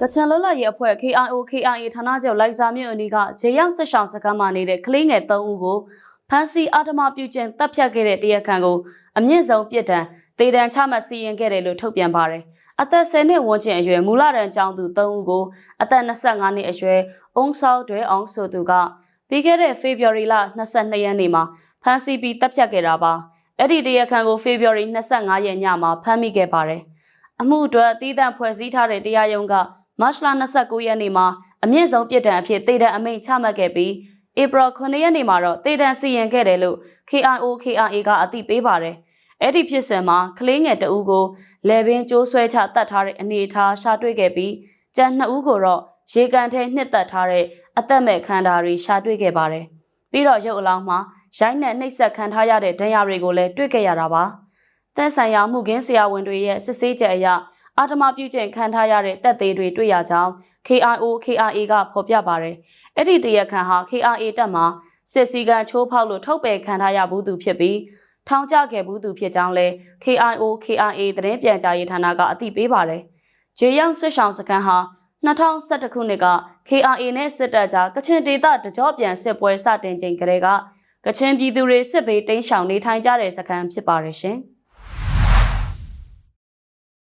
ကချင်လွတ်လပ်ရေးအဖွဲ့ KIO KIA ဌာနချုပ်လိုက်စာမြို့အနီးကဂျေရောက်ဆက်ဆောင်စခန်းမှာနေတဲ့ကလေးငယ်၃ဦးကိုဖမ်းဆီးအဓမ္မပြုကျင့်တပ်ဖြတ်ခဲ့တဲ့တရားခံကိုအမြင့်ဆုံးပြစ်ဒဏ်တေဒဏ်ချမှတ်စီရင်ခဲ့တယ်လို့ထုတ်ပြန်ပါတယ်။အသက်10နှစ်ဝန်းကျင်အရွယ်မူလတန်းကျောင်းသူ၃ဦးကိုအသက်25နှစ်အရွယ်အုံဆောက်တွဲအောင်ဆိုသူကပြီးခဲ့တဲ့ဖေဖော်ဝါရီလ22ရက်နေ့မှာဖမ်းဆီးပြီးတပ်ဖြတ်ခဲ့တာပါ။အဲ့ဒီတရားခံကိုဖေဖော်ဝါရီ25ရက်ညမှာဖမ်းမိခဲ့ပါတယ်။အမှုအတွက်အသီးသန့်ဖွဲ့စည်းထားတဲ့တရားရုံးက မတ်လ29ရက်နေ့မှာအမြင့်ဆုံးပြစ်ဒဏ်အဖြစ်တေဒဏ်အမိန့်ချမှတ်ခဲ့ပြီးဧပြီ9ရက်နေ့မှာတော့တေဒဏ်စီရင်ခဲ့တယ်လို့ KIO KIA ကအသိပေးပါတယ်။အဲ့ဒီဖြစ်စဉ်မှာကလေးငယ်တအူးကိုလေပင်ကျိုးဆွဲချတတ်ထားတဲ့အနေအထားရှာတွေ့ခဲ့ပြီးကျန်နှစ်ဦးကိုတော့ရေကန်ထဲနှစ်သက်ထားတဲ့အသက်မဲ့ခန္ဓာတွေရှာတွေ့ခဲ့ပါတယ်။ပြီးတော့ရုပ်အလောင်းမှာရိုင်းနဲ့နှိပ်စက်ခံထားရတဲ့ဒဏ်ရာတွေကိုလည်းတွေ့ခဲ့ရတာပါ။တန်ဆိုင်ရာမှုကင်းဆရာဝန်တွေရဲ့စစ်ဆေးချက်အရ အာဓမပြုကျင့်ခံထားရတဲ့တပ်သေးတွေတွေ့ရကြောင်း KIO KRA ကဖော်ပြပါတယ်။အဲ့ဒီတရားခံဟာ KRA တပ်မှာစစ်စည်းကမ်းချိုးဖောက်လို့ထုတ်ပယ်ခံထားရဘူးသူဖြစ်ပြီးထောင်ကျခဲ့ဘူးသူဖြစ်ကြောင်းလဲ KIO KRA သတင်းပြန်ကြားရေးဌာနကအသိပေးပါတယ်။ဂျေယောင်ဆွဆောင်စကန်ဟာ2011ခုနှစ်က KRA နဲ့စစ်တပ်ကြားကချင်ဒေသတကြောပြန်စစ်ပွဲစတင်ချိန်ကတည်းကကချင်ပြည်သူတွေစစ်ဘေးတိမ်းရှောင်နေထိုင်ကြတဲ့စခန်းဖြစ်ပါရရှင်။